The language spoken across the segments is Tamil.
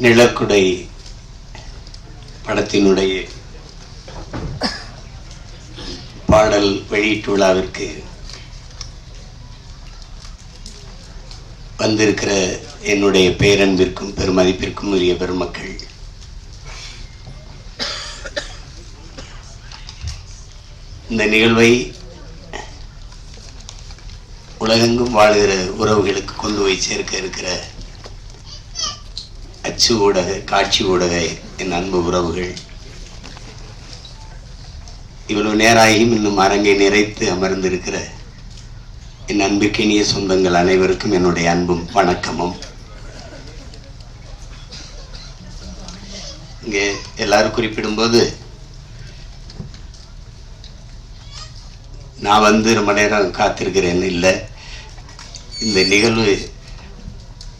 நிலக்குடை படத்தினுடைய பாடல் வெளியீட்டு விழாவிற்கு வந்திருக்கிற என்னுடைய பேரன்பிற்கும் பெருமதிப்பிற்கும் உரிய பெருமக்கள் இந்த நிகழ்வை உலகெங்கும் வாழுகிற உறவுகளுக்கு கொண்டு போய் சேர்க்க இருக்கிற அச்சு ஊடக காட்சி ஊடக என் அன்பு உறவுகள். இவ்வளவு நேராகியும் இன்னும் அரங்கை நிறைத்து அமர்ந்திருக்கிற என் அன்புக்கினிய சொந்தங்கள் அனைவருக்கும் என்னுடைய அன்பும் வணக்கமும். இங்கே எல்லாரும் குறிப்பிடும்போது நான் வந்து ரொம்ப நேரம் காத்திருக்கிறேன்னு இல்லை. இந்த நிகழ்வு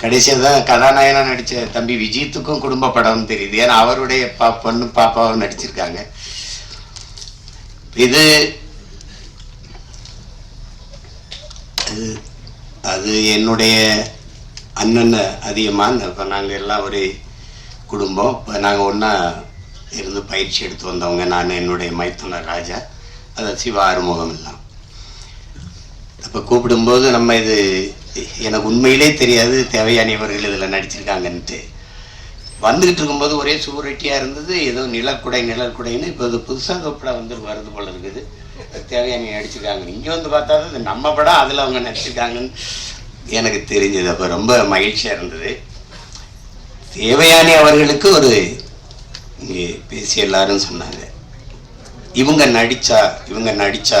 கடைசியாக தான் கதாநாயகனாக நடித்த தம்பி விஜித்துக்கும் குடும்ப படம்னு தெரியுது. ஏன்னா அவருடைய பா பொண்ணு பாப்பாவும் நடிச்சிருக்காங்க. இது அது அது என்னுடைய அண்ணன் அதிகமாக இப்போ நாங்கள் எல்லாம் ஒரு குடும்பம். இப்போ நாங்கள் ஒன்றா இருந்து பயிற்சி எடுத்து வந்தவங்க நான் என்னுடைய மைத்துனர் ராஜா. அதை சிவ ஆறுமுகம் எல்லாம். அப்போ கூப்பிடும்போது நம்ம இது எனக்கு உண்மையிலே தெரியாது தேவையானவர்கள் இதில் நடிச்சிருக்காங்கன்ட்டு. வந்துகிட்டு இருக்கும்போது ஒரே சுவரொட்டியாக இருந்தது ஏதோ நிலக்குடை நிழற்குடைன்னு இப்போ அது புதுசாக படம் வந்து வருது போல இருக்குது. தேவையான நடிச்சிருக்காங்க இங்கே வந்து பார்த்தா தான் நம்ம படம் அதில் அவங்க நடிச்சிருக்காங்கன்னு எனக்கு தெரிஞ்சது. அப்போ ரொம்ப மகிழ்ச்சியாக இருந்தது. தேவையானி அவர்களுக்கு ஒரு இங்கே பேசி எல்லாரும் சொன்னாங்க. இவங்க நடிச்சா இவங்க நடிச்சா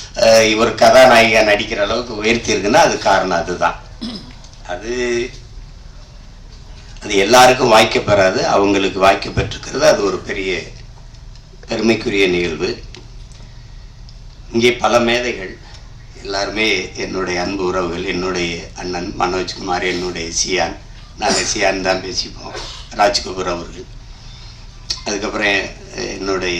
இவர் கதாநாயகியா நடிக்கிற அளவுக்கு உயர்த்தி இருக்குன்னா அது காரணம் அதுதான். அது அது எல்லாருக்கும் வாய்க்க பெறாது அவங்களுக்கு வாய்க்க பெற்றிருக்கிறது அது ஒரு பெரிய பெருமைக்குரிய நிகழ்வு. இங்கே பல மேதைகள் எல்லாருமே என்னுடைய அன்பு உறவுகள் என்னுடைய அண்ணன் மனோஜ்குமார் என்னுடைய சியான் நாங்கள் சியான் தான் பேசிப்போம் ராஜ்கபூர் அவர்கள். அதுக்கப்புறம் என்னுடைய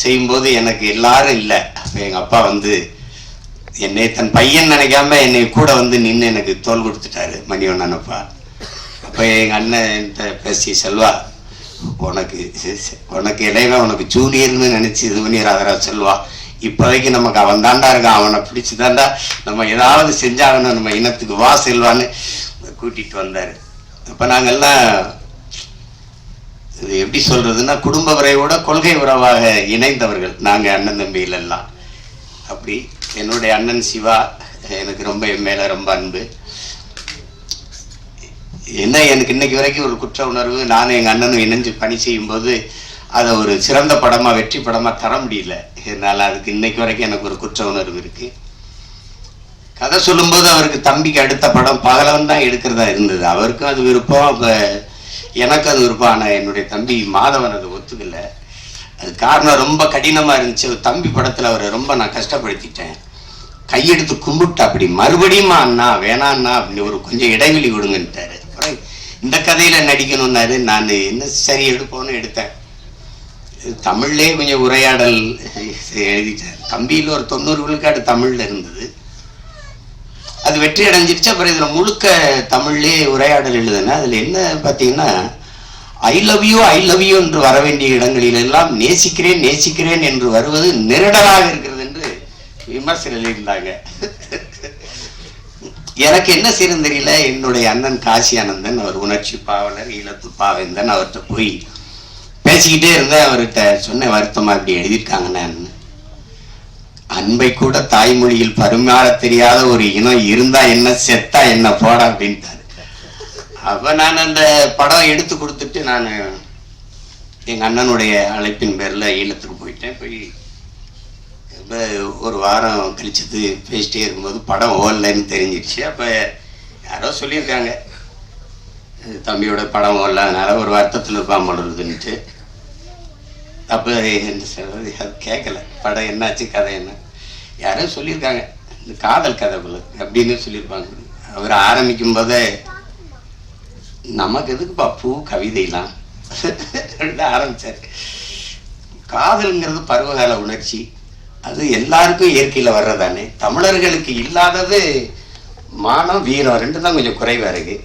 செய்யும்போது எனக்கு எல்லாரும் இல்லை. அப்போ எங்கள் அப்பா வந்து என்னை தன் பையன் நினைக்காம என்னை கூட வந்து நின்று எனக்கு தோல் கொடுத்துட்டாரு மணிவண்ணன் அப்பா அப்போ எங்கள் அண்ணன் பேசி செல்வா உனக்கு உனக்கு இடையில உனக்கு ஜூனியர்னு நினச்சி இது பண்ணி ராதரா செல்வா. இப்போதைக்கு நமக்கு அவன் தாண்டா இருக்கான் அவனை பிடிச்சி தாண்டா நம்ம ஏதாவது செஞ்சாகணும் நம்ம இனத்துக்கு வா செல்வான்னு கூட்டிகிட்டு வந்தார். அப்போ நாங்கள்லாம் இது எப்படி சொல்றதுன்னா குடும்ப உறவோட கொள்கை உறவாக இணைந்தவர்கள். நாங்கள் அண்ணன் தம்பிகள் எல்லாம். அப்படி என்னுடைய அண்ணன் சிவா எனக்கு ரொம்ப என் மேலே ரொம்ப அன்பு. என்ன எனக்கு இன்னைக்கு வரைக்கும் ஒரு குற்ற உணர்வு நானும் எங்கள் அண்ணனும் இணைஞ்சு பணி செய்யும்போது அதை ஒரு சிறந்த படமாக வெற்றி படமாக தர முடியல. என்னால் அதுக்கு இன்னைக்கு வரைக்கும் எனக்கு ஒரு குற்ற உணர்வு இருக்குது கதை சொல்லும்போது அவருக்கு தம்பிக்கு அடுத்த படம் பகலவன் தான் எடுக்கிறதா இருந்தது. அவருக்கும் அது விருப்பம். அப்போ எனக்கு அது விருப்பம் என்னுடைய தம்பி மாதவன் அது ஒத்துக்கலை. அது காரணம் ரொம்ப கடினமாக இருந்துச்சு. தம்பி படத்தில் அவரை ரொம்ப நான் கஷ்டப்படுத்திட்டேன். கையெடுத்து கும்பிட்டு அப்படி மறுபடியுமா அண்ணா வேணாண்ணா அப்படின்னு ஒரு கொஞ்சம் இடைவெளி விடுங்கன்ட்டாரு அப்புறம் இந்த கதையில் நடிக்கணும்னாரு. நான் என்ன சரி எடுப்போன்னு எடுத்தேன். தமிழ்லே கொஞ்சம் உரையாடல் எழுதிட்டேன். தம்பியில் ஒரு தொண்ணூறு விழுக்காடு தமிழில் இருந்தது. அது வெற்றி அடைஞ்சிருச்சு. அப்புறம் இதில் முழுக்க தமிழ்லே உரையாடல் எழுதுனேன் அதில் என்ன பார்த்தீங்கன்னா I love you I love you என்று வர வேண்டிய இடங்களிலெல்லாம் நேசிக்கிறேன் நேசிக்கிறேன் என்று வருவது நெருடலாக இருக்கிறது என்று விமர்சனம் எழுதியிருந்தாங்க. எனக்கு என்ன செய்யணும் தெரியல. என்னுடைய அண்ணன் காசி ஆனந்தன் அவர் உணர்ச்சி பாவலர் ஈழத்து பாவேந்தன் அவர்கிட்ட போய் பேசிக்கிட்டே இருந்தேன். அவர்கிட்ட சொன்ன வருத்தமாக இப்படி எழுதியிருக்காங்க நான் அன்பை கூட தாய்மொழியில் பரிமாற தெரியாத ஒரு இனம் இருந்தா என்ன செத்தா என்ன போட அப்படின்ட்டாரு. அப்ப நான் அந்த படம் எடுத்து கொடுத்துட்டு நான் எங்க அண்ணனுடைய அழைப்பின் பேர்ல ஈழத்துக்கு போயிட்டேன். போய் ஒரு வாரம் கழிச்சது பேசிட்டே இருக்கும்போது படம் ஓடலன்னு தெரிஞ்சிருச்சு. அப்ப யாரோ சொல்லியிருக்காங்க. தம்பியோட படம் ஓடல அதனால ஒரு வருத்தத்தில் இருப்பான் போடுறதுன்ட்டு அப்போ என்ன சொல்றது அது கேட்கல. படம் என்னாச்சு கதை என்ன? யாரோ சொல்லியிருக்காங்க. இந்த காதல் கதை போல அப்படின்னு சொல்லியிருப்பாங்க. அவர் ஆரம்பிக்கும் போதே நமக்கு எதுக்குப்பா பூ கவிதைலாம்? ஆரம்பித்தார் ஆரம்பிச்சார். காதல்ங்கிறது பருவகால உணர்ச்சி. அது எல்லாருக்கும் இயற்கையில் வர்றதானே. தமிழர்களுக்கு இல்லாதது மானம் வீரம் ரெண்டு தான் கொஞ்சம் குறைவா இருக்குது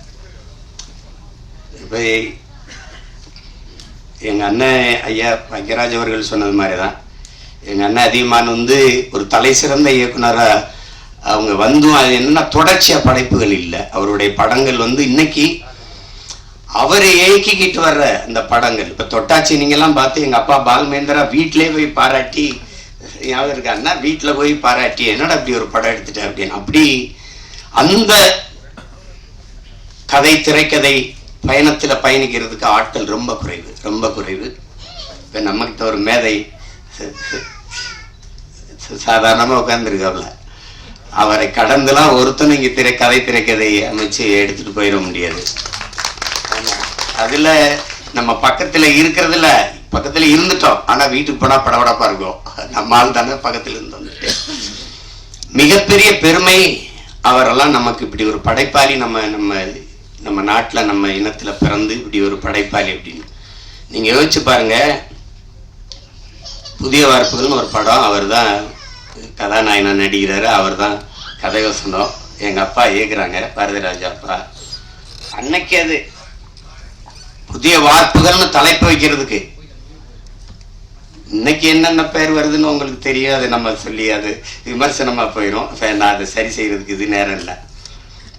இப்போ எங்கள் அண்ணன் ஐயா பங்கராஜ் அவர்கள் சொன்னது மாதிரி தான் எங்கள் அண்ணன் அதிகமான வந்து ஒரு தலை சிறந்த இயக்குனராக அவங்க வந்தும் அது என்னென்னா தொடர்ச்சியாக படைப்புகள் இல்லை. அவருடைய படங்கள் வந்து இன்னைக்கு அவரை இயக்கிக்கிட்டு வர்ற இந்த படங்கள். இப்போ தொட்டாச்சி நீங்கள்லாம் பார்த்து எங்கள் அப்பா பால்மேந்திரா வீட்டிலே போய் பாராட்டி ஞாபகம் இருக்கா? அண்ணா போய் பாராட்டி என்னடா அப்படி ஒரு படம் எடுத்துட்டேன் அப்படின்னு. அப்படி அந்த கதை திரைக்கதை பயணத்தில் பயணிக்கிறதுக்கு ஆட்கள் ரொம்ப குறைவு ரொம்ப குறைவு. இப்போ நம்மகிட்ட ஒரு மேதை சாதாரணமாக உட்காந்துருக்காப்புல அவரை கடந்துலாம் ஒருத்தனும் இங்கே திரை கதை திரைக்கதை அமைச்சு எடுத்துகிட்டு போயிட முடியாது. அதில் நம்ம பக்கத்தில் இருக்கிறதுல பக்கத்தில் இருந்துட்டோம். ஆனால் வீட்டுக்கு போனால் படபடப்பாக இருக்கும். நம்ம ஆள் தானே பக்கத்தில் இருந்து வந்துட்டு. மிகப்பெரிய பெருமை அவரெல்லாம் நமக்கு இப்படி ஒரு படைப்பாளி நம்ம நம்ம நம்ம நாட்டில் நம்ம இனத்துல பிறந்து இப்படி ஒரு படைப்பாளி அப்படின்னு. நீங்க யோசிச்சு பாருங்க. புதிய வார்ப்புகள்னு ஒரு படம் அவர் தான் கதாநாயகனா நடிக்கிறாரு அவர் தான் கதை வசனம். எங்க அப்பா இயக்குறாங்க பாரதிராஜா அப்பா. அன்னைக்கு அது புதிய வார்ப்புகள்னு தலைப்பு வைக்கிறதுக்கு. இன்னைக்கு என்னென்ன பேர் வருதுன்னு உங்களுக்கு தெரியும் அது நம்ம சொல்லி அது விமர்சனமா போயிடும் நான் அதை சரி செய்யறதுக்கு இது நேரம் இல்லை.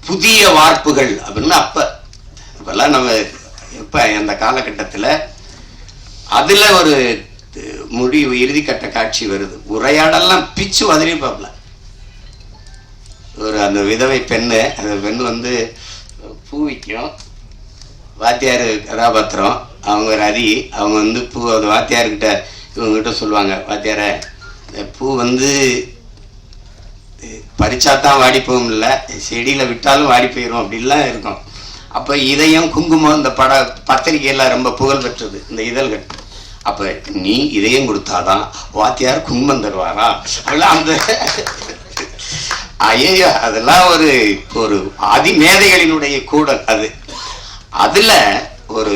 புதிய வார்ப்புகள் அப்படின்னு அப்ப இப்பெல்லாம் நம்ம இப்போ அந்த காலகட்டத்தில் அதுல ஒரு முடிவு இறுதிக்கட்ட காட்சி வருது. உரையாடெல்லாம் பிச்சு வதறி பார்ப்பல. ஒரு அந்த விதவை பெண்ணு அந்த பெண் வந்து பூ விற்கும் வாத்தியார் கதாபாத்திரம் அவங்க ரதி அவங்க வந்து பூ அந்த வாத்தியார்கிட்ட இவங்ககிட்ட சொல்லுவாங்க வாத்தியார பூ வந்து பறிச்சா தான் வாடி போகும் இல்லை. செடியில் விட்டாலும் வாடி போயிடும் அப்படிலாம் இருக்கும். அப்போ இதயம் குங்குமம் இந்த பட பத்திரிகையெல்லாம் ரொம்ப புகழ் பெற்றது இந்த இதழ்கள். அப்போ நீ இதயம் கொடுத்தாதான் வாத்தியார் குங்குமம் தருவாரா? அதெல்லாம் அந்த ஐயோ அதெல்லாம் ஒரு ஒரு ஆதிமேதைகளினுடைய கூடல் அது. அதில் ஒரு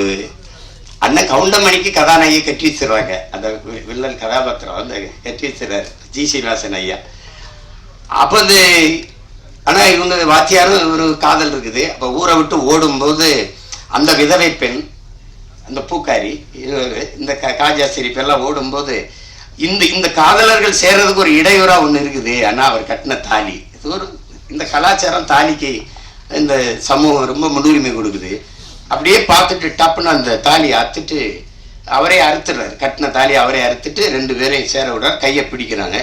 அண்ணன் கவுண்டமணிக்கு கதாநாயகி கட்டி வச்சிடுறாங்க அந்த வில்லன் கதாபாத்திரம் வந்து கட்டி வச்சிடறாரு ஜி ஸ்ரீவாசன் ஐயா. அப்போ இந்த ஆனால் இவங்க வாத்தியாரும் ஒரு காதல் இருக்குது. அப்போ ஊரை விட்டு ஓடும்போது அந்த விதவை பெண் அந்த பூக்காரி இந்த க- காஜா ஓடும்போது இந்த இந்த காதலர்கள் சேர்றதுக்கு ஒரு இடையூறாக ஒன்று இருக்குது. ஆனால் அவர் கட்டின தாலி. ஒரு இந்த கலாச்சாரம் தாலிக்கு இந்த சமூகம் ரொம்ப முன்னுரிமை கொடுக்குது. அப்படியே பார்த்துட்டு டப்புன்னு அந்த தாலியை அறுத்துட்டு அவரே அறுத்துடுறாரு. கட்டின தாலி அவரே அறுத்துட்டு ரெண்டு பேரையும் சேர விடுறார். கையை பிடிக்கிறாங்க.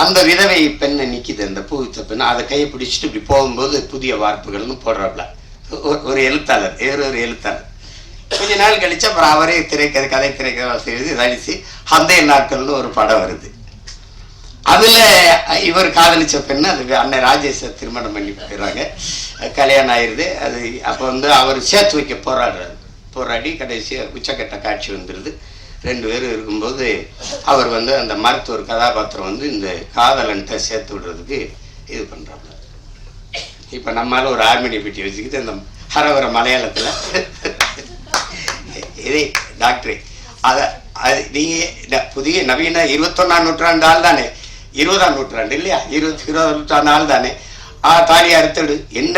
அந்த விதவை பெண்ணை நிற்கிது அந்த பூவித்த பெண் அதை கையை பிடிச்சிட்டு இப்படி போகும்போது புதிய வார்ப்புகள்னு போடுறாப்புல ஒரு- எழுத்தாளர் வேறு ஒரு எழுத்தாளர். கொஞ்ச நாள் கழிச்சு அப்புறம் அவரே திரைக்கதை கதை திரைக்கதை செய்து நடிச்சு அந்த நாட்கள்னு ஒரு படம் வருது. அதுல இவர் காதலிச்ச பெண்ணு அது அண்ணன் ராஜேஷை திருமணம் பண்ணி போயிடுறாங்க. கல்யாணம் ஆயிருது. அது அப்போ வந்து அவர் சேர்த்து வைக்க போராடுறாரு. போராடி கடைசியாக உச்சக்கட்ட காட்சி வந்துடுது ரெண்டு பேரும் இருக்கும்போது அவர் வந்து அந்த மருத்துவர் கதாபாத்திரம் வந்து இந்த காதலன்ட்ட சேர்த்து விடுறதுக்கு இது பண்ணுறாங்க இப்போ நம்மளால் ஒரு ஆர்மினி பெட்டி வச்சுக்கிட்டு அந்த ஹரவர மலையாளத்தில் இதே டாக்டரே. அதை அது நீங்கள் புதிய நவீன இருபத்தொன்னாம் நூற்றாண்டு ஆள் தானே. இருபதாம் நூற்றாண்டு இல்லையா? இருபத்தி இருபதாம் நூற்றாண்டு ஆள் தானே. ஆ தாலி அறுத்தடு. என்ன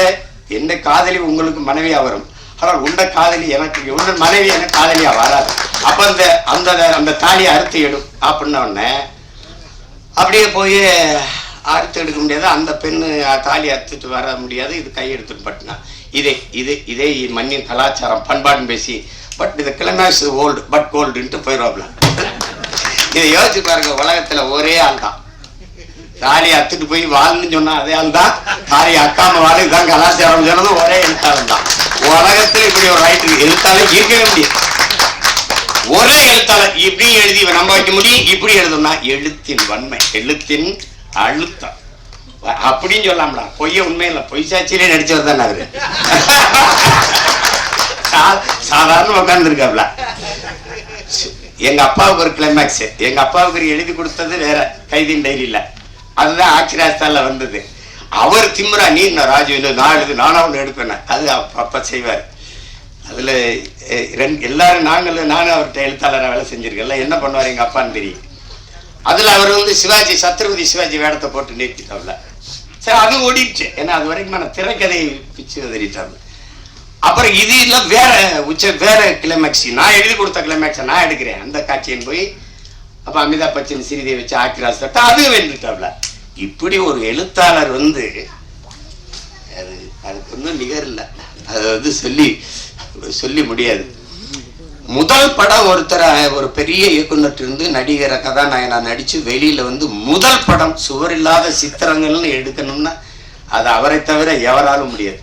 என்ன காதலி உங்களுக்கு மனைவியாக வரும்? ஆனால் உண்ட காதலி எனக்கு உன்ன மனைவி எனக்கு காதலியா வராது. அப்ப அந்த அந்த அந்த தாலியை அறுத்து எடும் அப்படின்ன உடனே அப்படியே போய் அறுத்து எடுக்க முடியாது. அந்த பெண்ணு தாலி அறுத்துட்டு வர முடியாது. இது கை எடுத்துட்டு பட்டினா. இதே இதே இதே மண்ணின் கலாச்சாரம். பண்பாடுன்னு பேசி. பட் இது கிளமேஸ் ஓல்டு பட் கோல்டுன்ட்டு போயிடுவாப்ல இதை யோசிச்சு பாருங்க. உலகத்துல ஒரே ஆள் தான். தாலி அத்துட்டு போய் வாழ்னு சொன்னா அதே ஆள் தான் தாலி அக்காம வாழ். இதுதான் கலாச்சாரம் சொன்னதும் ஒரே எழுத்தாளன் தான். உலகத்துல இப்படி ஒரு ரைட் எழுத்தாளர் இருக்கவே முடியாது. ஒரே எழுத்தாளர் இப்படி எழுதி நம்ம நம்ப வைக்க முடியும். இப்படி எழுதணும்னா எழுத்தின் வன்மை எழுத்தின் அழுத்தம். அப்படின்னு சொல்லாம்டா பொய்ய உண்மை இல்லை. பொய் சாட்சியிலே நடிச்சவர் தான் அவரு. சா- சாதாரண உட்காந்துருக்காப்ல எங்க அப்பாவுக்கு ஒரு கிளைமேக்ஸ் எங்க அப்பாவுக்கு ஒரு எழுதி கொடுத்தது வேற. கைதின் டைரியில. அதுதான் ஆட்சிராஸ்தால வந்தது. அவர் திம்ரா நீ நான் ராஜு இல்லை நான் எழுது நானும் ஒன்று எடுப்பேன் அது அப்பா செய்வார். அதில் ரெண்டு எல்லாரும் நாங்கள் நானும் அவர்கிட்ட எழுத்தாளராக வேலை செஞ்சுருக்கேன்ல என்ன பண்ணுவார் எங்கள் அப்பான்னு தெரியும். அதில் அவர் வந்து சிவாஜி சத்ரபதி சிவாஜி வேடத்தை போட்டு நிறுத்திட்டாப்ல சரி அது ஓடிடுச்சு. ஏன்னா அது வரைக்கும் நான் திரைக்கதை பிச்சு உதறிட்டாப்ல அப்புறம் இது இல்லை வேற உச்ச வேற கிளைமேக்ஸ் நான் எழுதி கொடுத்த கிளைமேக்ஸை நான் எடுக்கிறேன். அந்த காட்சியின் போய் அப்போ அமிதாப் பச்சன் சிறிதை வச்சு ஆக்கிராஸ் தட்டா அதுவும் வென்றுட்டாப்ல. இப்படி ஒரு எழுத்தாளர் வந்து அது அதுக்கு ஒன்றும் நிகர் இல்லை. அதை வந்து சொல்லி சொல்லி முடியாது. முதல் படம் ஒருத்தர் ஒரு பெரிய இயக்குனர் இருந்து நடிகரை கதாநாயகனா நடித்து வெளியில் வந்து முதல் படம் சுவர் இல்லாத சித்திரங்கள்னு எடுக்கணும்னா அது அவரை தவிர எவராலும் முடியாது.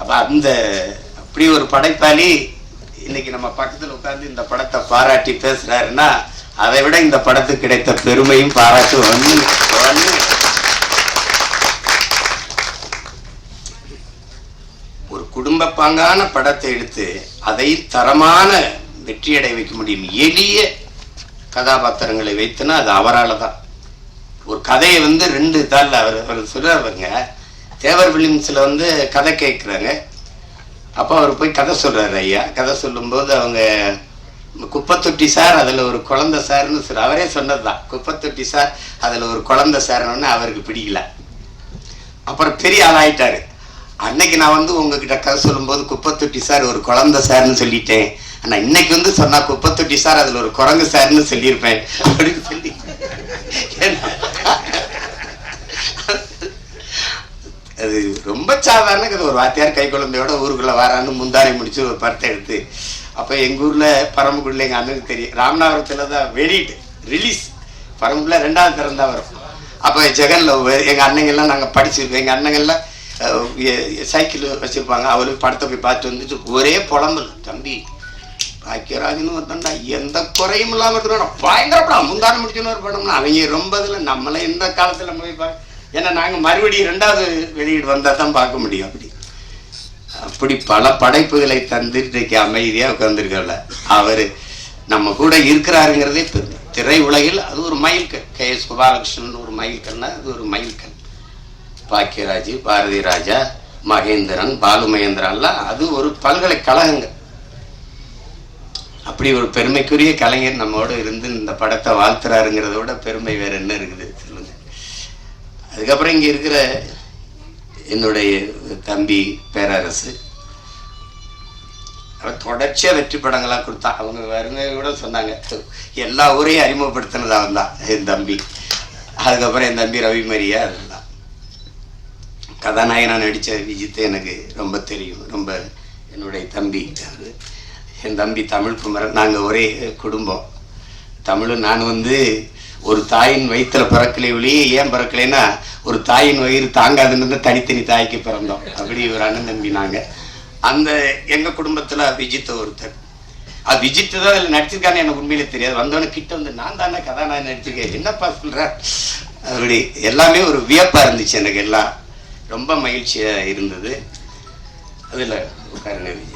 அப்போ அந்த அப்படி ஒரு படைப்பாளி இன்னைக்கு நம்ம பக்கத்தில் உட்காந்து இந்த படத்தை பாராட்டி பேசுகிறாருன்னா அதை விட இந்த படத்துக்கு கிடைத்த பெருமையும் பாராட்டு வந்து ஒரு குடும்ப பாங்கான படத்தை எடுத்து அதை தரமான வெற்றியடை வைக்க முடியும். எளிய கதாபாத்திரங்களை வைத்துனா அது அவரால் தான் ஒரு கதையை வந்து ரெண்டு தால் அவர் அவர் சொல்றாருங்க. தேவர் ஃபிலிம்ஸில் வந்து கதை கேட்குறாங்க அப்போ அவர் போய் கதை சொல்கிறார் ஐயா. கதை சொல்லும்போது அவங்க குப்பத்தொட்டி சார் அதில் ஒரு குழந்தை சார்னு சார் அவரே சொன்னது தான் குப்பத்தொட்டி சார் அதில் ஒரு குழந்தை சார்னு அவருக்கு பிடிக்கல. அப்புறம் பெரிய ஆளாயிட்டார். அன்னைக்கு நான் வந்து உங்ககிட்ட கதை சொல்லும்போது குப்பத்தொட்டி சார் ஒரு குழந்தை சார்னு சொல்லிட்டேன். ஆனால் இன்னைக்கு வந்து சொன்னால் குப்பத்தொட்டி சார் அதில் ஒரு குரங்கு சார்னு சொல்லியிருப்பேன். அப்படின்னு சொல்லி. அது ரொம்ப சாதாரண ஒரு வாத்தியார் கை குழந்தையோட ஊருக்குள்ளே வரான்னு முந்தாரி முடிச்சு ஒரு படத்தை எடுத்து அப்போ எங்கள் ஊரில் பரம்புக்குள்ள எங்கள் அண்ணனுக்கு தெரியும். ராமநாதபுரத்தில் தான் வெளியிட்டு ரிலீஸ் பரம்புக்குள்ள ரெண்டாவது திறந்தா வரும். அப்போ ஜெகனில் எங்கள் அண்ணங்கள்லாம் நாங்கள் படிச்சிருக்கோம். எங்கள் அண்ணங்கள்லாம் சைக்கிள் வச்சுருப்பாங்க. அவரு படத்தை போய் பார்த்து வந்துட்டு ஒரே புலம்பல் தம்பி பாக்கியராஜன் ஒருத்தன்டா. எந்த குறையும் இல்லாமல் இருக்கணும் பயங்கர படம் முந்தாரம் முடிச்சுன்னு ஒரு படம்னா அவங்க ரொம்ப இதில் நம்மள இந்த காலத்தில் போய் பா ஏன்னா நாங்கள் மறுபடியும் ரெண்டாவது வெளியீடு வந்தால் தான் பார்க்க முடியும். அப்படி அப்படி பல படைப்புகளை தந்து இன்றைக்கு அமைதியாக உட்கார்ந்துருக்கல அவர் நம்ம கூட இருக்கிறாருங்கிறதே பெருமை திரை உலகில் அது ஒரு மைல்கல் கே எஸ் கோபாலகிருஷ்ணன் ஒரு மைல்கல்னா அது ஒரு மைல்கல் பாக்கியராஜ் பாரதி ராஜா மகேந்திரன் பாலு மகேந்திரன்லாம் அது ஒரு பல்கலைக்கழகங்கள். அப்படி ஒரு பெருமைக்குரிய கலைஞர் நம்மோட இருந்து இந்த படத்தை வாழ்த்துறாருங்கிறத விட பெருமை வேற என்ன இருக்குது சொல்லுங்க. அதுக்கப்புறம் இங்கே இருக்கிற என்னுடைய தம்பி பேரரசு. அவன் தொடர்ச்சியாக வெற்றி படங்களாக கொடுத்தா. அவங்க வருங்க கூட சொன்னாங்க. எல்லா ஊரையும் அறிமுகப்படுத்தினது அவன் தான் என் தம்பி. அதுக்கப்புறம் என் தம்பி ரவி மரியா அதெல்லாம் கதாநாயகனாக நடித்த விஜித்து எனக்கு ரொம்ப தெரியும். ரொம்ப என்னுடைய தம்பி. அவரு. என் தம்பி தமிழ் குமரன். நாங்கள் ஒரே குடும்பம். தமிழும் நான் வந்து ஒரு தாயின் வயிற்றுல பிறக்கலை ஒழிய ஏன் பிறக்கலைன்னா ஒரு தாயின் வயிறு தாங்காதுன்னு தனித்தனி தாய்க்கு பிறந்தோம். அப்படி ஒரு அண்ணன் தம்பி நாங்கள் அந்த எங்கள் குடும்பத்தில் விஜித் ஒருத்தர். அது விஜித் தான் அதில் நடிச்சிருக்கான்னு எனக்கு உண்மையிலே தெரியாது. வந்தவனே கிட்ட வந்து நான் தானே கதாநாயகன் நடிச்சிருக்கேன். என்னப்பா சொல்கிற அப்படி எல்லாமே ஒரு வியப்பாக இருந்துச்சு எனக்கு எல்லாம் ரொம்ப மகிழ்ச்சியாக இருந்தது. அதில் உட்காருங்க விஜய்.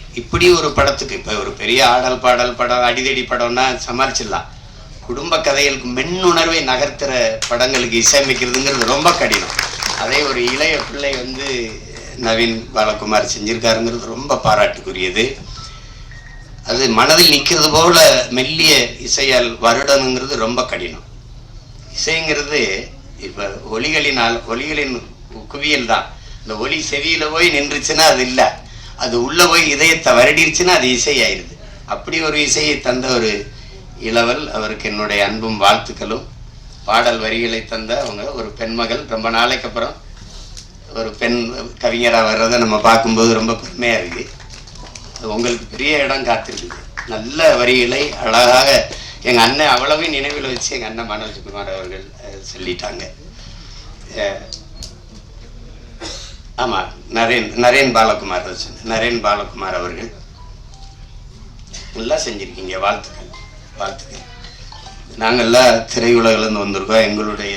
இப்படி ஒரு படத்துக்கு இப்போ ஒரு பெரிய ஆடல் பாடல் படம் அடிதடி படம்னா சமாளிச்சிடலாம். குடும்ப கதைகளுக்கு மென்னுணர்வை நகர்த்துற படங்களுக்கு இசையமைக்கிறதுங்கிறது ரொம்ப கடினம். அதே ஒரு இளைய பிள்ளை வந்து நவீன் பாலகுமார் செஞ்சிருக்காருங்கிறது ரொம்ப பாராட்டுக்குரியது. அது மனதில் நிற்கிறது போல மெல்லிய இசையால் வருடணுங்கிறது ரொம்ப கடினம். இசைங்கிறது இப்போ ஒலிகளினால் ஒலிகளின் குவியல் தான். இந்த ஒலி செவியில் போய் நின்றுச்சுன்னா அது இல்லை. அது உள்ள போய் இதயத்தை வருடிருச்சுன்னா அது இசை அப்படி ஒரு இசையை தந்த ஒரு இளவல் அவருக்கு என்னுடைய அன்பும் வாழ்த்துக்களும். பாடல் வரிகளை தந்த அவங்க ஒரு பெண்மகள் ரொம்ப நாளைக்கு அப்புறம் ஒரு பெண் கவிஞராக வர்றதை நம்ம பார்க்கும்போது ரொம்ப பெருமையாக இருக்குது. அது உங்களுக்கு பெரிய இடம் காத்திருக்குது. நல்ல வரிகளை அழகாக எங்கள் அண்ணன் அவ்வளவையும் நினைவில் வச்சு எங்கள் அண்ணன் மனோஜ்குமார் அவர்கள் சொல்லிட்டாங்க. ஆமாம் நரேன் நரேன் பாலகுமார் ரச்சன் நரேன் பாலகுமார் அவர்கள். நல்லா செஞ்சுருக்கீங்க வாழ்த்துக்கள் வாழ்த்துக்கள். நாங்கள்லாம் திரையுலகிலேருந்து வந்திருக்கோம். எங்களுடைய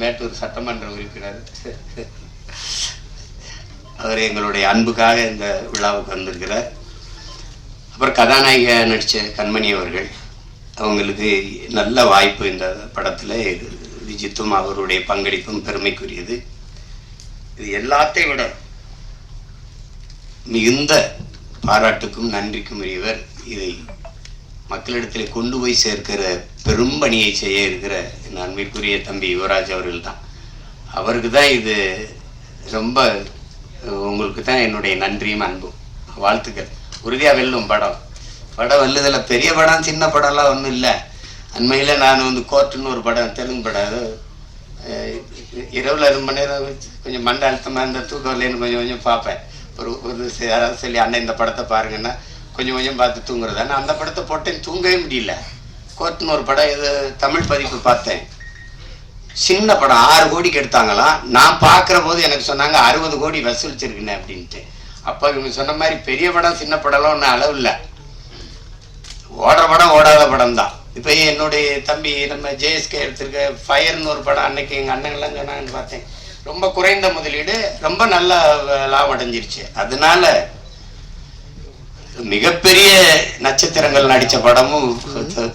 மேட்டூர் சட்டமன்ற உறுப்பினர். அவர் எங்களுடைய அன்புக்காக இந்த விழாவுக்கு வந்திருக்கிறார். அப்புறம் கதாநாயக நடித்த கண்மணி அவர்கள் அவங்களுக்கு நல்ல வாய்ப்பு இந்த படத்தில். விஜித்தும் அவருடைய பங்களிப்பும் பெருமைக்குரியது. இது எல்லாத்தையும் விட மிகுந்த பாராட்டுக்கும் நன்றிக்கும் உரியவர் இதை மக்களிடத்தில் கொண்டு போய் சேர்க்கிற பெரும் பணியை செய்ய இருக்கிற என் அன்பிற்குரிய தம்பி யுவராஜ் அவர்கள் தான் அவருக்கு தான் இது ரொம்ப உங்களுக்கு தான் என்னுடைய நன்றியும் அன்பும். வாழ்த்துக்கள். உறுதியாக வெல்லும் படம். படம் வெல்லுதில் பெரிய படம் சின்ன படம்லாம் ஒன்றும் இல்லை. அண்மையில் நான் வந்து கோர்ட்டுன்னு ஒரு படம் தெலுங்கு படம். இரவுல ரெண்டு மணி நேரம் வச்சு கொஞ்சம் மண்டை அழுத்தமாக இருந்த தூக்கம் இல்லைன்னு கொஞ்சம் கொஞ்சம் பார்ப்பேன். ஒரு ஒரு யாராவது சொல்லி அண்ணன் இந்த படத்தை பாருங்கன்னா கொஞ்சம் கொஞ்சம் பார்த்து தூங்குறது. ஆனால் அந்த படத்தை போட்டேன் தூங்கவே முடியல. கோர்ட்னு ஒரு படம் இது தமிழ் பதிப்பு பார்த்தேன். சின்ன படம் ஆறு கோடிக்கு எடுத்தாங்களாம் நான் பார்க்குற போது எனக்கு சொன்னாங்க அறுபது கோடி வசூலிச்சிருக்குண்ணே அப்படின்ட்டு. அப்போ இவங்க சொன்ன மாதிரி பெரிய படம் சின்ன படம்லாம் ஒன்றும் அளவு இல்லை. ஓடுற படம் ஓடாத படம் தான் இப்போ என்னுடைய தம்பி நம்ம ஜேஎஸ்கே எடுத்திருக்க ஃபயர்னு ஒரு படம் அன்னைக்கு எங்கள் அண்ணங்கள்லாம் சொன்னாங்கன்னு பார்த்தேன். ரொம்ப குறைந்த முதலீடு ரொம்ப நல்லா லாபம் அடைஞ்சிருச்சு. அதனால மிகப்பெரிய நட்சத்திரங்கள் நடித்த படமும்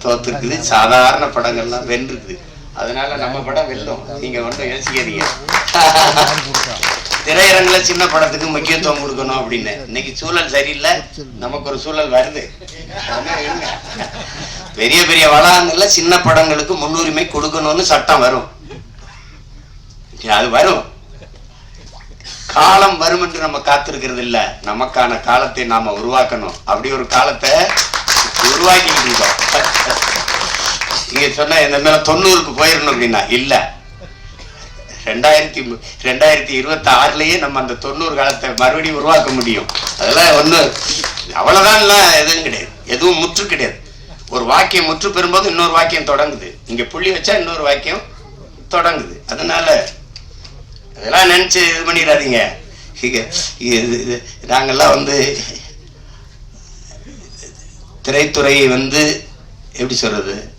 தோத்துருக்குது. சாதாரண படங்கள்லாம் வென்றுருக்குது. அதனால நம்ம படம் வெல்லும். நீங்க ஒன்றும் யோசிக்காதீங்க. திரையரங்குல சின்ன படத்துக்கு முக்கியத்துவம் கொடுக்கணும் அப்படின்னு. இன்னைக்கு சூழல் சரியில்லை. நமக்கு ஒரு சூழல் வருது. பெரிய பெரிய வளாகங்கள்ல சின்ன படங்களுக்கு முன்னுரிமை கொடுக்கணும்னு சட்டம் வரும். அது வரும். காலம் வரும் என்று நம்ம காத்திருக்கிறது இல்ல. நமக்கான காலத்தை நாம உருவாக்கணும். அப்படி ஒரு காலத்தை உருவாக்கிட்டு இருக்கோம். நீங்க சொன்ன இந்த மேல தொண்ணூறுக்கு போயிடணும் அப்படின்னா இல்ல. ரெண்டாயிரத்தி ரெண்டாயிரத்தி இருபத்தி ஆறுலயே நம்ம அந்த தொண்ணூறு காலத்தை மறுபடியும் உருவாக்க முடியும். அதெல்லாம் ஒண்ணு அவ்வளவுதான் எதுவும் கிடையாது. எதுவும் முற்று கிடையாது. ஒரு வாக்கியம் முற்று பெறும்போது இன்னொரு வாக்கியம் தொடங்குது. இங்க புள்ளி வச்சா இன்னொரு வாக்கியம் தொடங்குது. அதனால அதெல்லாம் நினைச்சு இது பண்ணிடாதீங்க. நாங்கள்லாம் இது- நாங்கெல்லாம் வந்து திரைத்துறையை வந்து எப்படி சொல்றது?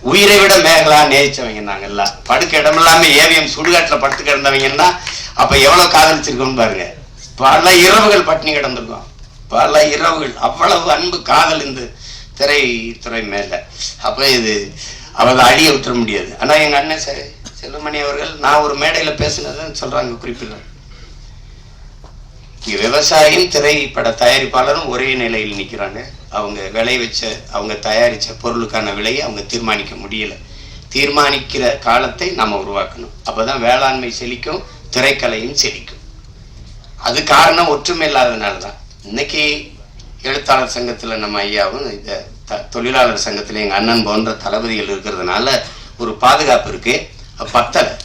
உயிரை விட மேகலா நேசிச்சவங்க நாங்கள்லாம் படுக்க இடமில்லாம ஏவிஎம் சுடுகாட்டில் படுத்து கிடந்தவங்கன்னா அப்ப எவ்வளவு காதலிச்சிருக்கோம்னு பாருங்க. பல இரவுகள் பட்டினி கிடந்திருக்கோம். பல இரவுகள். அவ்வளவு அன்பு காதல் இந்த திரைத்துறை மேல. அப்ப இது அவங்க அழிய விட்டுற முடியாது. ஆனா எங்க அண்ணன் சரி செல்வமணி அவர்கள் நான் ஒரு மேடையில பேசினதுன்னு சொல்றாங்க குறிப்பில் இங்கே விவசாயியும் திரைப்பட தயாரிப்பாளரும் ஒரே நிலையில் நிற்கிறாங்க அவங்க விளை வச்ச அவங்க தயாரிச்ச பொருளுக்கான விலையை அவங்க தீர்மானிக்க முடியல. தீர்மானிக்கிற காலத்தை நம்ம உருவாக்கணும். அப்பதான் வேளாண்மை செழிக்கும் திரைக்கலையும் செழிக்கும். அது காரணம் ஒற்றுமை இல்லாததுனால தான் இன்னைக்கு எழுத்தாளர் சங்கத்துல நம்ம ஐயாவும் இதை த- தொழிலாளர் சங்கத்தில் எங்கள் அண்ணன் போன்ற தளபதிகள் இருக்கிறதுனால ஒரு பாதுகாப்பு இருக்கு. பத்தலை.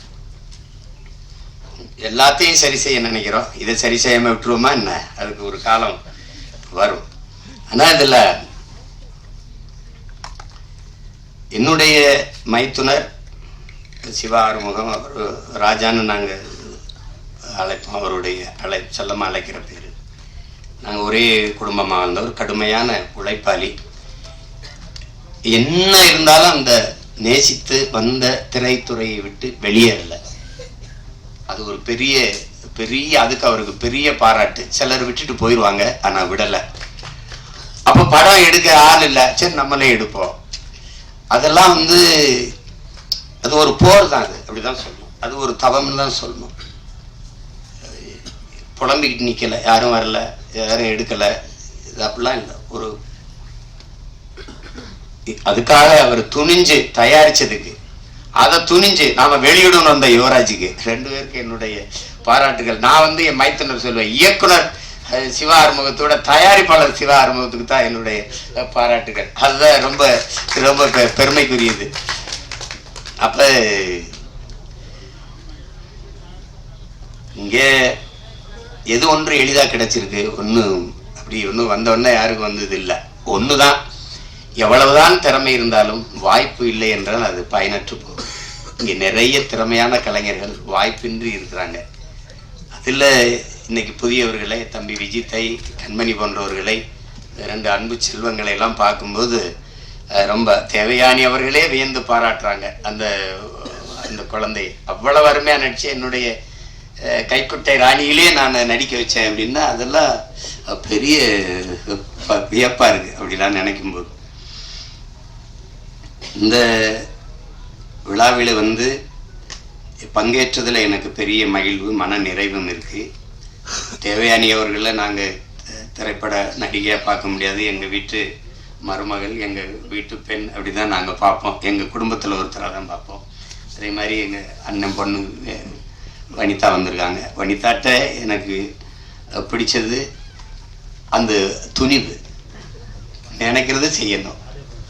எல்லாத்தையும் சரி செய்ய நினைக்கிறோம். இதை சரி செய்யாமல் விட்டுருவோமா என்ன? அதுக்கு ஒரு காலம் வரும். ஆனால் இதில் என்னுடைய மைத்துனர் சிவா ஆறுமுகம் அவர் ராஜான்னு நாங்கள் அழைப்போம். அவருடைய அழை செல்லமாக அழைக்கிற பேர். நாங்கள் ஒரே குடும்பமாக வந்தவர் கடுமையான உழைப்பாளி. என்ன இருந்தாலும் அந்த நேசித்து வந்த திரைத்துறையை விட்டு வெளியேறல. அது ஒரு பெரிய பெரிய அதுக்கு அவருக்கு பெரிய பாராட்டு. சிலர் விட்டுட்டு போயிடுவாங்க ஆனால் விடலை. அப்போ படம் எடுக்க ஆள் இல்லை. சரி நம்மளே எடுப்போம். அதெல்லாம் வந்து அது ஒரு போர் தான் அது. அப்படிதான் சொல்லணும். அது ஒரு தவம்னு தான் சொல்லணும். புலம்பிக்கிட்டு நிற்கலை யாரும் வரல. யாரும் எடுக்கலை. இது அப்படிலாம் இல்லை. ஒரு அதுக்காக அவர் துணிஞ்சு தயாரிச்சதுக்கு. அதை துணிஞ்சு நாம வெளியிடணும் வந்த யுவராஜுக்கு. ரெண்டு பேருக்கு என்னுடைய பாராட்டுகள். நான் வந்து என் மைத்தனர் சொல்லுவேன் இயக்குனர் சிவா ஆறுமுகத்தோட தயாரிப்பாளர் சிவா ஆறுமுகத்துக்கு தான் என்னுடைய பாராட்டுகள். அதுதான் ரொம்ப ரொம்ப பெ- பெருமைக்குரியது. அப்ப இங்கே எது ஒன்று எளிதாக கிடைச்சிருக்கு? ஒன்றும் அப்படி ஒன்றும் வந்த யாருக்கும் வந்தது இல்லை ஒன்று தான் எவ்வளவுதான் திறமை இருந்தாலும் வாய்ப்பு இல்லை என்றால் அது பயனற்று போகும். இங்கே நிறைய திறமையான கலைஞர்கள் வாய்ப்பின்றி இருக்கிறாங்க. அதில் இன்னைக்கு புதியவர்களை தம்பி விஜித்தை கண்மணி போன்றவர்களை ரெண்டு அன்பு செல்வங்களை எல்லாம் பார்க்கும்போது ரொம்ப தேவையானியவர்களே வியந்து பாராட்டுறாங்க. அந்த அந்த குழந்தை அவ்வளவு அருமையாக நடிச்சு என்னுடைய கைக்குட்டை ராணியிலே நான் நடிக்க வச்சேன் அப்படின்னா அதெல்லாம் பெரிய ப- இருக்குது அப்படிலாம் நினைக்கும்போது. இந்த விழாவில் வந்து பங்கேற்றதில் எனக்கு பெரிய மகிழ்வு மன நிறைவும் இருக்குது தேவையானி அவர்களை நாங்கள் திரைப்பட நடிகையாக பார்க்க முடியாது. எங்கள் வீட்டு மருமகள் எங்கள் வீட்டு பெண் அப்படி தான் நாங்கள் பார்ப்போம். எங்கள் குடும்பத்தில் ஒருத்தராக தான் பார்ப்போம். அதே மாதிரி எங்கள் அண்ணன் பொண்ணு வனிதா வந்திருக்காங்க. வனிதாட்ட எனக்கு பிடிச்சது அந்த துணிவு. நினைக்கிறது செய்யணும்.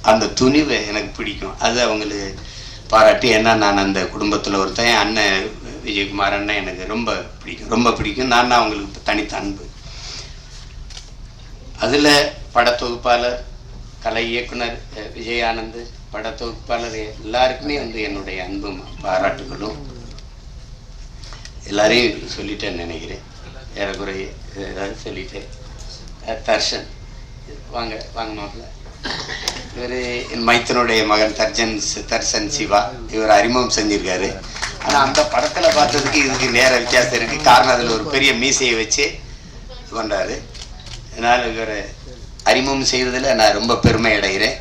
அந்த துணிவை எனக்கு பிடிக்கும். அது அவங்களுக்கு பாராட்டி ஏன்னா நான் அந்த குடும்பத்தில் ஒருத்தன் என் அண்ணன் விஜயகுமார் அண்ணன் எனக்கு ரொம்ப பிடிக்கும். ரொம்ப பிடிக்கும். நான் அவங்களுக்கு தனித்த அன்பு. அதில் படத்தொகுப்பாளர் கலை இயக்குனர் விஜயானந்த் படத்தொகுப்பாளர் எல்லாருக்குமே வந்து என்னுடைய அன்பும் பாராட்டுகளும். எல்லாரையும் சொல்லிட்டேன்னு நினைக்கிறேன். ஏறக்குறைய ஏதாவது சொல்லிட்டேன். தர்ஷன். வாங்க வாங்க மாப்பிள்ள. இவர் என் மைத்தனுடைய மகன் தர்ஜன் தர்சன் சிவா. இவர் அறிமுகம் செஞ்சிருக்காரு. ஆனால் அந்த படத்துல பார்த்ததுக்கு இதுக்கு நேர வித்தியாசம் இருக்கு. காரணம் அதில் ஒரு பெரிய மீசையை வச்சு இது அதனால் இவர் அறிமுகம் செய்வதில் நான் ரொம்ப பெருமை அடைகிறேன்.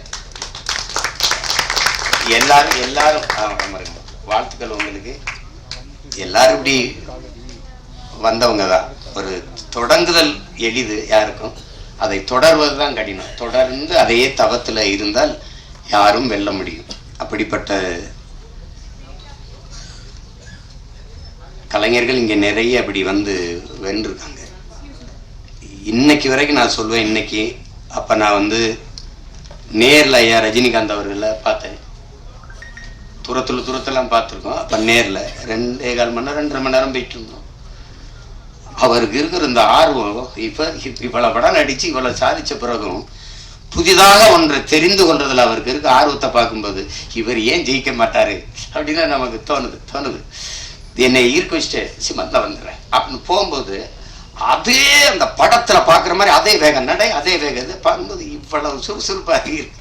எல்லாரும் எல்லாரும் வாழ்த்துக்கள் உங்களுக்கு. எல்லாரும் இப்படி வந்தவங்க தான். ஒரு தொடங்குதல் எளிது யாருக்கும். அதை தொடர்வது தான் கடினம். தொடர்ந்து அதே தவத்தில் இருந்தால் யாரும் வெல்ல முடியும். அப்படிப்பட்ட கலைஞர்கள் இங்கே நிறைய அப்படி வந்து வென்றிருக்காங்க. இன்னைக்கு வரைக்கும் நான் சொல்லுவேன் இன்னைக்கு அப்போ நான் வந்து நேரில் ஐயா ரஜினிகாந்த் அவர்களை பார்த்தேன். தூரத்தில் தூரத்தெல்லாம் பார்த்துருக்கோம். அப்போ நேரில் ரெண்டே கால் மணி நேரம் ரெண்டரை மணி நேரம் போயிட்டு இருந்தோம். அவருக்கு இருக்கிற இந்த ஆர்வம் இப்போ இவ்வளோ படம் நடித்து இவ்வளோ சாதித்த பிறகும் புதிதாக ஒன்றை தெரிந்து கொண்டதில் அவருக்கு இருக்க ஆர்வத்தை பார்க்கும்போது இவர் ஏன் ஜெயிக்க மாட்டார்? அப்படின்னு நமக்கு தோணுது தோணுது. என்னை ஈர்க்க வச்சுட்டு சிமந்தா வந்துடுறேன். அப்படின்னு போகும்போது அதே அந்த படத்தில் பார்க்குற மாதிரி அதே வேகம் நடை அதே வேகம் இது பார்க்கும்போது இவ்வளவு சுறுசுறுப்பாக இருக்கு.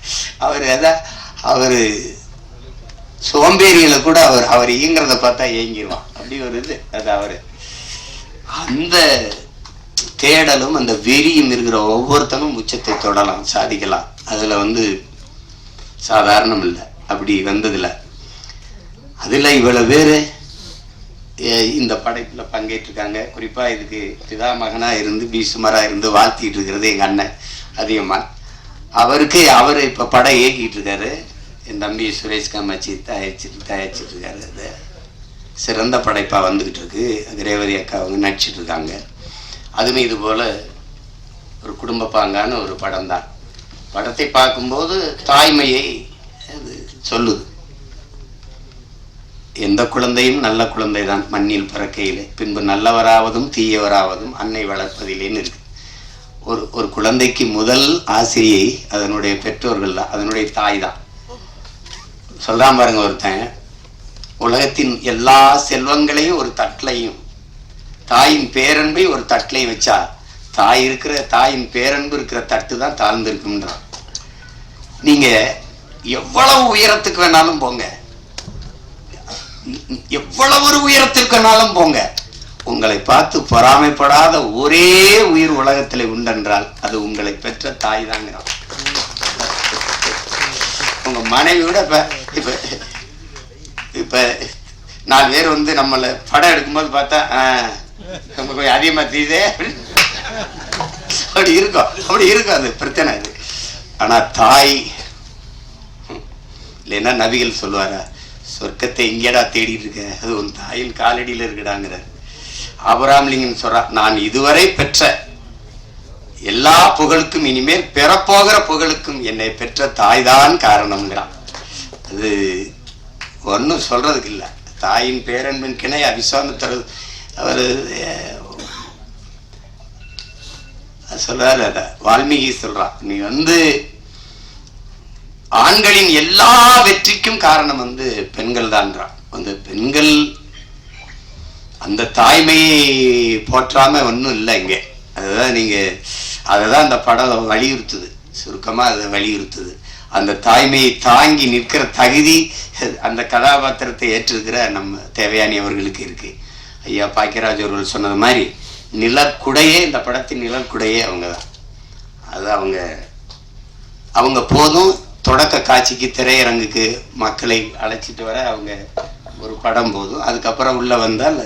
அவர் எதா அவர் சோம்பேறியில் கூட அவர் அவர் இயங்கிறத பார்த்தா இயங்கிடுவான் அப்படி ஒரு இது அது அவர். அந்த தேடலும் அந்த வெறியும் இருக்கிற ஒவ்வொருத்தனும் உச்சத்தை தொடலாம் சாதிக்கலாம். அதில் வந்து சாதாரணம் இல்லை. அப்படி வந்ததில்ல அதில் இவ்வளோ பேர் இந்த படைப்பில் பங்கேற்றிருக்காங்க. குறிப்பாக இதுக்கு பிதா மகனாக இருந்து பீசுமராக இருந்து வாழ்த்திட்டு இருக்கிறது எங்கள் அண்ணன் அதிகமாக அவருக்கு அவர் இப்போ படம் இயக்கிட்டு இருக்காரு. என் தம்பி சுரேஷ் காமாட்சி தயாரிச்சு தயாரிச்சிட்டு இருக்காரு அது சிறந்த படைப்பாக வந்துக்கிட்டு இருக்கு. கிரேவரி அக்கா அவங்க நடிச்சிட்டு இருக்காங்க. அதுவுமே இது போல் ஒரு குடும்ப பாங்கான ஒரு படம் தான் படத்தை பார்க்கும்போது தாய்மையை அது சொல்லுது. எந்த குழந்தையும் நல்ல குழந்தை தான் மண்ணில் பிறக்கையில். பின்பு நல்லவராவதும் தீயவராவதும் அன்னை வளர்ப்பதிலேன்னு இருக்கு. ஒரு ஒரு குழந்தைக்கு முதல் ஆசிரியை அதனுடைய பெற்றோர்கள் தான் அதனுடைய தாய் தான் சொல்கிறான் பாருங்க ஒருத்தன் உலகத்தின் எல்லா செல்வங்களையும் ஒரு தட்டிலையும் தாயின் பேரன்பை ஒரு தட்டிலையும் வச்சா தாய் இருக்கிற தாயின் பேரன்பு இருக்கிற தட்டு தான் தாழ்ந்து இருக்கும்ன்றான் நீங்க எவ்வளவு உயரத்துக்கு வேணாலும் போங்க. எவ்வளவு ஒரு உயரத்துக்கு வேணாலும் போங்க. உங்களை பார்த்து பொறாமைப்படாத ஒரே உயிர் உலகத்தில் உண்டென்றால் அது உங்களை பெற்ற தாய் தாங்கிறான். உங்க மனைவியோட இப்ப இப்ப இப்போ நாலு பேர் வந்து நம்மளை படம் எடுக்கும்போது பார்த்தா நம்ம கொஞ்சம் அதிகமாக தெரியுதே அப்படி இருக்கும். அப்படி இருக்கும் அது. பிரச்சனை அது. ஆனால் தாய் இல்லைன்னா நபிகள் சொல்லுவாரா சொர்க்கத்தை எங்கேடா தேடிட்டு இருக்க. அது உன் தாயின் காலடியில் இருக்குடாங்கிறார். ஆபராம்லிங்கன் சொல்றா நான் இதுவரை பெற்ற எல்லா புகழுக்கும் இனிமேல் பெறப்போகிற புகழுக்கும் என்னை பெற்ற தாய் தான் காரணம்ங்கிறான். அது ஒன்றும் சொல்கிறதுக்கு இல்லை. தாயின் பேரன்பின் கிணை அவிஸ்வாமித்தர் அவர் சொல்கிறார் அதை வால்மீகி சொல்கிறான் நீ வந்து ஆண்களின் எல்லா வெற்றிக்கும் காரணம் வந்து பெண்கள் தான்றான். அந்த பெண்கள் அந்த தாய்மையை போற்றாமல் ஒன்றும் இல்லை இங்கே. அதுதான் நீங்கள் அதை தான் அந்த படம் வலியுறுத்துது. சுருக்கமாக அதை வலியுறுத்துது. அந்த தாய்மையை தாங்கி நிற்கிற தகுதி அந்த கதாபாத்திரத்தை ஏற்றிருக்கிற நம்ம தேவையானி அவர்களுக்கு இருக்கு. ஐயா பாக்கியராஜ் அவர்கள் சொன்னது மாதிரி நிழற்குடையே இந்த படத்தின் நிழற்குடையே அவங்க தான் அது அவங்க அவங்க போதும் தொடக்க காட்சிக்கு திரையரங்குக்கு மக்களை அழைச்சிட்டு வர அவங்க ஒரு படம் போதும். அதுக்கப்புறம் உள்ளே வந்தால்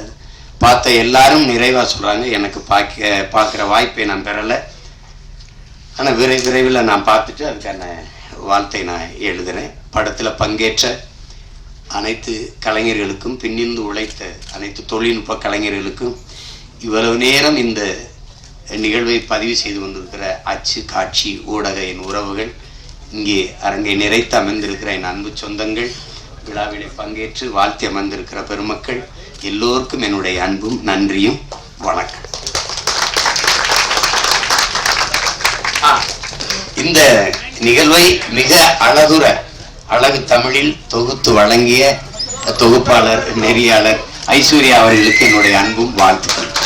பார்த்த எல்லாரும் நிறைவாக சொல்கிறாங்க எனக்கு பார்க்க பார்க்குற வாய்ப்பை நான் பெறலை. ஆனால் விரை விரைவில் நான் பார்த்துட்டு அதுக்கான வாழ்த்தை நான் எழுதுகிறேன் படத்தில் பங்கேற்ற அனைத்து கலைஞர்களுக்கும் பின்னிருந்து உழைத்த அனைத்து தொழில்நுட்ப கலைஞர்களுக்கும் இவ்வளவு நேரம் இந்த நிகழ்வை பதிவு செய்து கொண்டிருக்கிற அச்சு காட்சி ஊடக என் உறவுகள் இங்கே அரங்கை நிறைத்து அமர்ந்திருக்கிற என் அன்பு சொந்தங்கள் விழாவிலே பங்கேற்று வாழ்த்தி அமர்ந்திருக்கிற பெருமக்கள் எல்லோருக்கும் என்னுடைய அன்பும் நன்றியும். வணக்கம். ஆ, இந்த நிகழ்வை மிக அழகுற அழகு தமிழில் தொகுத்து வழங்கிய தொகுப்பாளர் நெறியாளர் ஐஸ்வர்யா அவர்களுக்கு என்னுடைய அன்பும் வாழ்த்துக்கள்